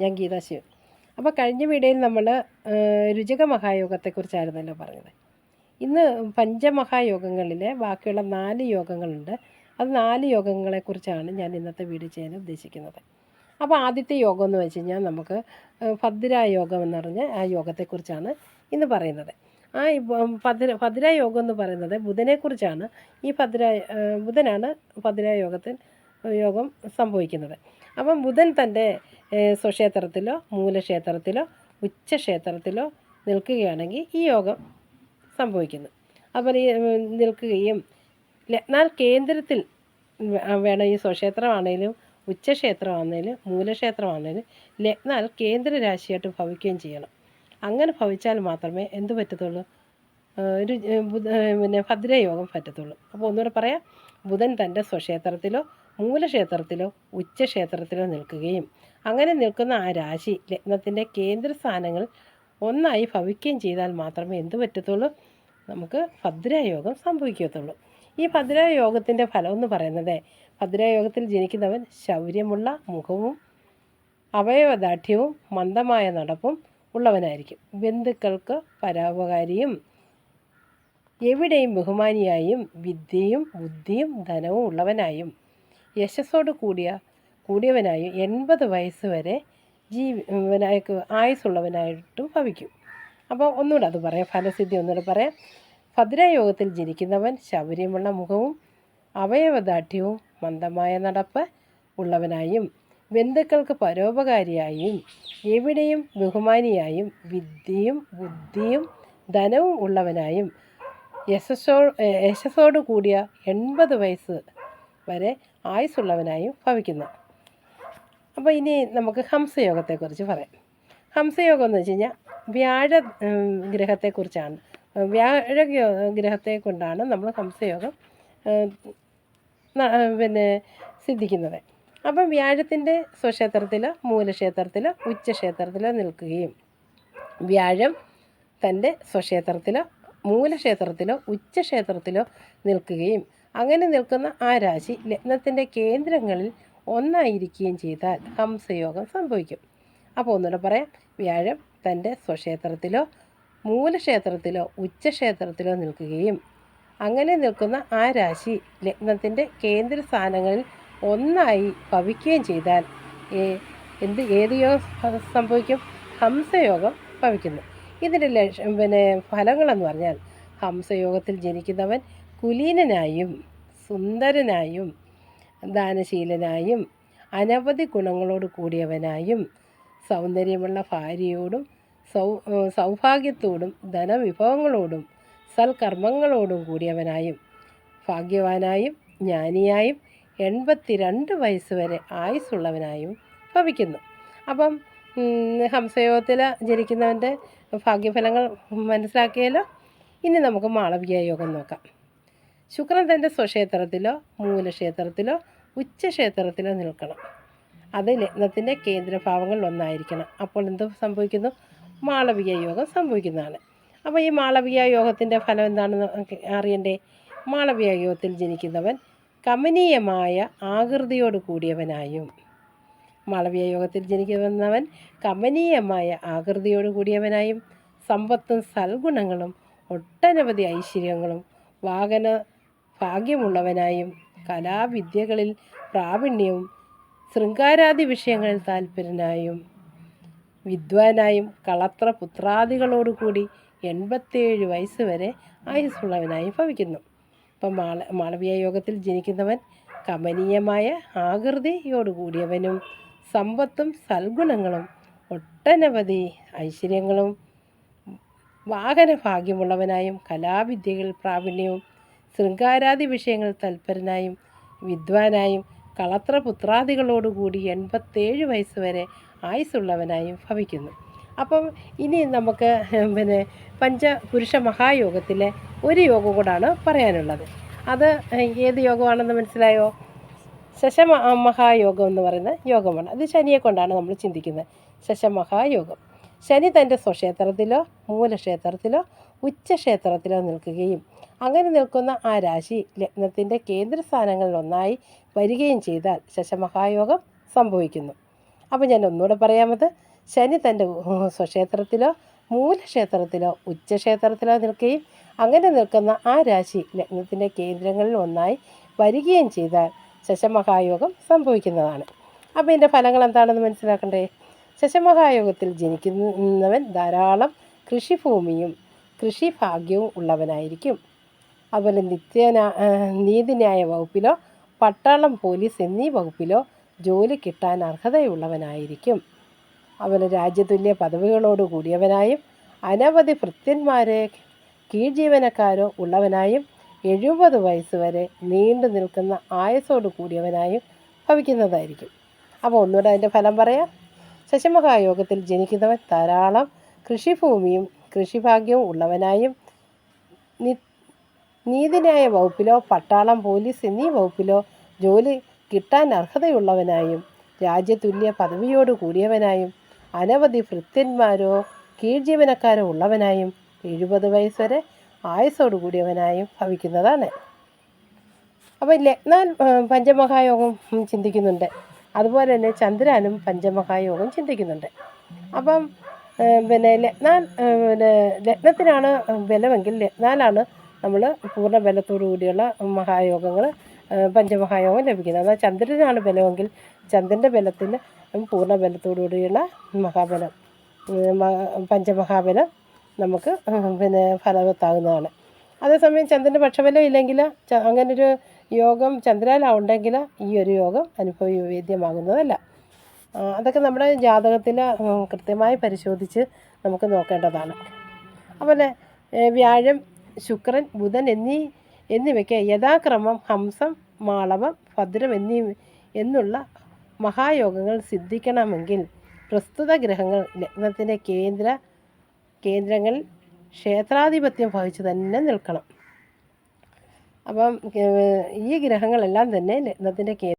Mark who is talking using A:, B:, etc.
A: ഞാൻ ഗീതാ ശിവൻ. അപ്പോൾ കഴിഞ്ഞ വീഡിയോയിൽ നമ്മൾ രുചിക മഹായോഗത്തെക്കുറിച്ചായിരുന്നല്ലോ പറഞ്ഞത്. ഇന്ന് പഞ്ചമഹായോഗങ്ങളിലെ ബാക്കിയുള്ള നാല് യോഗങ്ങളുണ്ട്. അത് നാല് യോഗങ്ങളെക്കുറിച്ചാണ് ഞാൻ ഇന്നത്തെ വീഡിയോ ചെയ്യാൻ ഉദ്ദേശിക്കുന്നത്. അപ്പോൾ ആദ്യത്തെ യോഗം എന്ന് വെച്ച് കഴിഞ്ഞാൽ നമുക്ക് ഭദ്ര യോഗം എന്ന് പറഞ്ഞ ആ യോഗത്തെക്കുറിച്ചാണ് ഇന്ന് പറയുന്നത്. ആ ഭദ്ര യോഗം എന്ന് പറയുന്നത് ബുധനെക്കുറിച്ചാണ്. ഈ ഭദ്ര ബുധനാണ് ഭദ്ര യോഗത്തിൽ യോഗം സംഭവിക്കുന്നത്. അപ്പം ബുധൻ തന്റെ സ്വക്ഷേത്രത്തിലോ മൂലക്ഷേത്രത്തിലോ ഉച്ചക്ഷേത്രത്തിലോ നിൽക്കുകയാണെങ്കിൽ ഈ യോഗം സംഭവിക്കുന്നു. അപ്പോൾ ഈ നിൽക്കുകയും ലഗ്നാൽ കേന്ദ്രത്തിൽ വേണം ഈ സ്വക്ഷേത്രമാണേലും ഉച്ചക്ഷേത്രമാണേലും മൂലക്ഷേത്രമാണേലും ലഗ്നാൽ കേന്ദ്ര രാശിയായിട്ട് ഭവിക്കുകയും ചെയ്യണം. അങ്ങനെ ഭവിച്ചാൽ മാത്രമേ എന്ത് പറ്റത്തുള്ളൂ? ഒരു ബുധ പിന്നെ ഭദ്രയോഗം പറ്റത്തുള്ളൂ. അപ്പോൾ ഒന്നുകൂടെ പറയാം. ബുധൻ തന്റെ സ്വക്ഷേത്രത്തിലോ മൂലക്ഷേത്രത്തിലോ ഉച്ചക്ഷേത്രത്തിലോ നിൽക്കുകയും അങ്ങനെ നിൽക്കുന്ന ആ രാശി ലഗ്നത്തിന്റെ കേന്ദ്രസ്ഥാനങ്ങൾ ഒന്നായി ഭവിക്കുകയും ചെയ്താൽ മാത്രമേ എന്തു പറ്റത്തുള്ളൂ? നമുക്ക് ഭദ്രയോഗം സംഭവിക്കത്തുള്ളൂ. ഈ ഭദ്രയോഗത്തിന്റെ ഫലം എന്ന് പറയുന്നത് ഭദ്രയോഗത്തിൽ ജനിക്കുന്നവൻ ശൗര്യമുള്ള മുഖവും അവയവദാഠ്യവും മന്ദമായ നടപ്പും ഉള്ളവനായിരിക്കും. ബന്ധുക്കൾക്ക് പരോപകാരിയും എവിടെയും ബഹുമാനിയായും വിദ്യയും ബുദ്ധിയും ധനവും ഉള്ളവനായും യശസ്സോട് കൂടിയ കൂടിയവനായും എൺപത് വയസ്സ് വരെ ജീവനായക്ക് ആയുസ്സുള്ളവനായിട്ടും ഭവിക്കും. അപ്പോൾ ഒന്നുകൂടെ അത് പറയാം ഫലസിദ്ധി ഒന്നുകൂടെ പറയാം. ഭദ്രയോഗത്തിൽ ജനിക്കുന്നവൻ ശൗര്യമുള്ള മുഖവും അവയവദാഠ്യവും മന്ദമായ നടപ്പ് ഉള്ളവനായും ബന്ധുക്കൾക്ക് പരോപകാരിയായും എവിടെയും ബഹുമാനിയായും വിദ്യയും ബുദ്ധിയും ധനവും ഉള്ളവനായും യശസ്സോ യശസ്സോടു കൂടിയ എൺപത് വയസ്സ് വരെ ആയുസ്സുള്ളവനായും ഭവിക്കുന്നു. അപ്പോൾ ഇനി നമുക്ക് ഹംസയോഗത്തെക്കുറിച്ച് പറയാം. ഹംസയോഗം എന്ന് വെച്ച് കഴിഞ്ഞാൽ വ്യാഴ ഗ്രഹത്തെക്കുറിച്ചാണ്. വ്യാഴ ഗ്രഹ- ഗ്രഹത്തെ കൊണ്ടാണ് നമ്മൾ ഹംസയോഗം പിന്നെ സിദ്ധിക്കുന്നത്. അപ്പം വ്യാഴത്തിന്റെ സ്വക്ഷേത്രത്തിലോ മൂലക്ഷേത്രത്തിലോ ഉച്ചക്ഷേത്രത്തിലോ നിൽക്കുകയും വ്യാഴം തന്റെ സ്വക്ഷേത്രത്തിലോ മൂലക്ഷേത്രത്തിലോ ഉച്ചക്ഷേത്രത്തിലോ നിൽക്കുകയും അങ്ങനെ നിൽക്കുന്ന ആ രാശി ലഗ്നത്തിന്റെ കേന്ദ്രങ്ങളിൽ ഒന്നായിരിക്കുകയും ചെയ്താൽ ഹംസയോഗം സംഭവിക്കും. അപ്പോൾ ഒന്നുകൂടെ പറയാം. വ്യാഴം തന്റെ സ്വക്ഷേത്രത്തിലോ മൂലക്ഷേത്രത്തിലോ ഉച്ചക്ഷേത്രത്തിലോ നിൽക്കുകയും അങ്ങനെ നിൽക്കുന്ന ആ രാശി ലഗ്നത്തിന്റെ കേന്ദ്ര സ്ഥാനങ്ങളിൽ ഒന്നായി ഭവിക്കുകയും ചെയ്താൽ എന്ത് ഏത് യോഗം സംഭവിക്കും? ഹംസയോഗം ഭവിക്കുന്നു. ഇതിന്റെ ലക്ഷ പിന്നെ ഫലങ്ങളെന്ന് പറഞ്ഞാൽ ഹംസയോഗത്തിൽ ജനിക്കുന്നവൻ കുലീനനായും സുന്ദരനായും ദാനശീലനായും അനവധി ഗുണങ്ങളോട് കൂടിയവനായും സൗന്ദര്യമുള്ള ഭാര്യയോടും സൗ സൗഭാഗ്യത്തോടും ധനവിഭവങ്ങളോടും സൽക്കർമ്മങ്ങളോടും കൂടിയവനായും ഭാഗ്യവാനായും ജ്ഞാനിയായും എൺപത്തിരണ്ട് വയസ്സ് വരെ ആയുസ്സുള്ളവനായും ഭവിക്കുന്നു. അപ്പം ഹംസയോഗത്തിൽ ജനിക്കുന്നവന്റെ ഭാഗ്യഫലങ്ങൾ മനസ്സിലാക്കിയാലോ? ഇനി നമുക്ക് മാളവിക യോഗം നോക്കാം. ശുക്രൻ തന്റെ സ്വക്ഷേത്രത്തിലോ മൂലക്ഷേത്രത്തിലോ ഉച്ചക്ഷേത്രത്തിലോ നിൽക്കണം. അത് ലഗ്നത്തിന്റെ കേന്ദ്രഭാവങ്ങളിൽ ഒന്നായിരിക്കണം. അപ്പോൾ എന്ത് സംഭവിക്കുന്നു? മാളവിക യോഗം സംഭവിക്കുന്നതാണ്. അപ്പോൾ ഈ മാളവിക യോഗത്തിന്റെ ഫലം എന്താണെന്ന് അറിയണ്ടേ? മാളവിക യോഗത്തിൽ ജനിക്കുന്നവൻ കമനീയമായ ആകൃതിയോട് കൂടിയവനായും. മാളവിക യോഗത്തിൽ ജനിക്കുന്നവൻ കമനീയമായ ആകൃതിയോട് കൂടിയവനായും. സമ്പത്തും സൽഗുണങ്ങളും ഒട്ടനവധി ഐശ്വര്യങ്ങളും വാഹന ഭാഗ്യമുള്ളവനായും കലാവിദ്യകളിൽ പ്രാവീണ്യവും ശൃംഗാരാദി വിഷയങ്ങളിൽ താല്പര്യനായും വിദ്വാനായും കളത്ര പുത്രാദികളോടുകൂടി എൺപത്തേഴ് വയസ്സ് വരെ ആയുസ്സുള്ളവനായും ഭവിക്കുന്നു. ഇപ്പം മാള മാളവീയ യോഗത്തിൽ ജനിക്കുന്നവൻ കമനീയമായ ആകൃതിയോടുകൂടിയവനും സമ്പത്തും സൽഗുണങ്ങളും ഒട്ടനവധി ഐശ്വര്യങ്ങളും വാഹന ഭാഗ്യമുള്ളവനായും കലാവിദ്യകളിൽ പ്രാവീണ്യവും ശൃംഗാരാദി വിഷയങ്ങൾ തൽപരനായും വിദ്വാനായും കളത്ര പുത്രാദികളോടുകൂടി എൺപത്തേഴ് വയസ്സ് വരെ ആയുസ്സുള്ളവനായും ഭവിക്കുന്നു. അപ്പം ഇനി നമുക്ക് പിന്നെ പഞ്ചപുരുഷ മഹായോഗത്തിലെ ഒരു യോഗം കൂടാണ് പറയാനുള്ളത്. അത് ഏത് യോഗമാണെന്ന് മനസ്സിലായോ? ശശമ മഹായോഗം എന്ന് പറയുന്ന യോഗമാണ്. അത് ശനിയെ കൊണ്ടാണ് നമ്മൾ ചിന്തിക്കുന്നത്. ശശമഹായോഗം ശനി തന്റെ സ്വക്ഷേത്രത്തിലോ മൂലക്ഷേത്രത്തിലോ ഉച്ചക്ഷേത്രത്തിലോ നിൽക്കുകയും അങ്ങനെ നിൽക്കുന്ന ആ രാശി ലഗ്നത്തിന്റെ കേന്ദ്രസ്ഥാനങ്ങളിൽ ഒന്നായി വരികയും ചെയ്താൽ ശശമഹായോഗം സംഭവിക്കുന്നു. അപ്പോൾ ഞാൻ ഒന്നുകൂടെ പറയാമത് ശനി തന്റെ സ്വക്ഷേത്രത്തിലോ മൂലക്ഷേത്രത്തിലോ ഉച്ചക്ഷേത്രത്തിലോ നിൽക്കുകയും അങ്ങനെ നിൽക്കുന്ന ആ രാശി ലഗ്നത്തിന്റെ കേന്ദ്രങ്ങളിൽ ഒന്നായി വരികയും ചെയ്താൽ ശശമഹായോഗം സംഭവിക്കുന്നതാണ്. അപ്പോൾ ഇതിന്റെ ഫലങ്ങൾ എന്താണെന്ന് മനസ്സിലാക്കണ്ടേ? ശശമഹായോഗത്തിൽ ജനിക്കുന്നവൻ ധാരാളം കൃഷിഭൂമിയും കൃഷിഭാഗ്യവും ഉള്ളവനായിരിക്കും. അതുപോലെ നിത്യന നീതിന്യായ വകുപ്പിലോ പട്ടാളം പോലീസ് എന്നീ വകുപ്പിലോ ജോലി കിട്ടാൻ അർഹതയുള്ളവനായിരിക്കും. അതുപോലെ രാജ്യതുല്യ പദവികളോട് കൂടിയവനായും അനവധി ഭൃത്യന്മാരെ കീഴ്ജീവനക്കാരോ ഉള്ളവനായും എഴുപത് വയസ്സ് വരെ നീണ്ടു നിൽക്കുന്ന ആയസോട് കൂടിയവനായും ഭവിക്കുന്നതായിരിക്കും. അപ്പോൾ ഒന്നുകൂടെ അതിന്റെ ഫലം പറയാം. ശശമഹായോഗത്തിൽ ജനിക്കുന്നവൻ ധാരാളം കൃഷിഭൂമിയും കൃഷിഭാഗ്യവും ഉള്ളവനായും നീതിന്യായ വകുപ്പിലോ പട്ടാളം പോലീസ് എന്നീ വകുപ്പിലോ ജോലി കിട്ടാൻ അർഹതയുള്ളവനായും രാജ്യതുല്യ പദവിയോട് കൂടിയവനായും അനവധി ഭൃത്യന്മാരോ കീഴ്ജീവനക്കാരോ ഉള്ളവനായും എഴുപത് വയസ്സ് വരെ ആയുസോട് കൂടിയവനായും ഭവിക്കുന്നതാണ്. അപ്പോൾ ലഗ്നാൻ പഞ്ചമഹായോഗം ചിന്തിക്കുന്നുണ്ട്. അതുപോലെ തന്നെ ചന്ദ്രനും പഞ്ചമഹായോഗം ചിന്തിക്കുന്നുണ്ട്. അപ്പം പിന്നെ ലഗ്നാൽ ഏഹ്, പിന്നെ ലഗ്നത്തിനാണ് ബലമെങ്കിൽ ലഗ്നാലാണ് നമ്മൾ പൂർണ ബലത്തോടു കൂടിയുള്ള മഹായോഗങ്ങൾ പഞ്ചമഹായോഗം ലഭിക്കുന്നത്. എന്നാൽ ചന്ദ്രനാണ് ബലമെങ്കിൽ ചന്ദ്രന്റെ ബലത്തിന് പൂർണ ബലത്തോടു കൂടിയുള്ള മഹാബലം പഞ്ചമഹാബലം നമുക്ക് പിന്നെ ഫലവത്താകുന്നതാണ്. അതേസമയം ചന്ദ്രന്റെ പക്ഷബലം ഇല്ലെങ്കിൽ അങ്ങനൊരു യോഗം ചന്ദ്രനിലുണ്ടെങ്കിൽ ഈ ഒരു യോഗം അനുഭവവേദ്യമാകുന്നതല്ല. അതൊക്കെ നമ്മുടെ ജാതകത്തിൽ കൃത്യമായി പരിശോധിച്ച് നമുക്ക് നോക്കേണ്ടതാണ്. അതുപോലെ വ്യാഴം ശുക്രൻ ബുധൻ എന്നീ എന്നിവയ്ക്ക് യഥാക്രമം ഹംസം മാളവം ഭദ്രം എന്നീ എന്നുള്ള മഹായോഗങ്ങൾ സിദ്ധിക്കണമെങ്കിൽ പ്രസ്തുത ഗ്രഹങ്ങൾ ലഗ്നത്തിന്റെ കേന്ദ്ര കേന്ദ്രങ്ങളിൽ ക്ഷേത്രാധിപത്യം വഹിച്ചു തന്നെ നിൽക്കണം. അപ്പം ഈ ഗ്രഹങ്ങളെല്ലാം തന്നെ ലഗ്നത്തിന്റെ കേ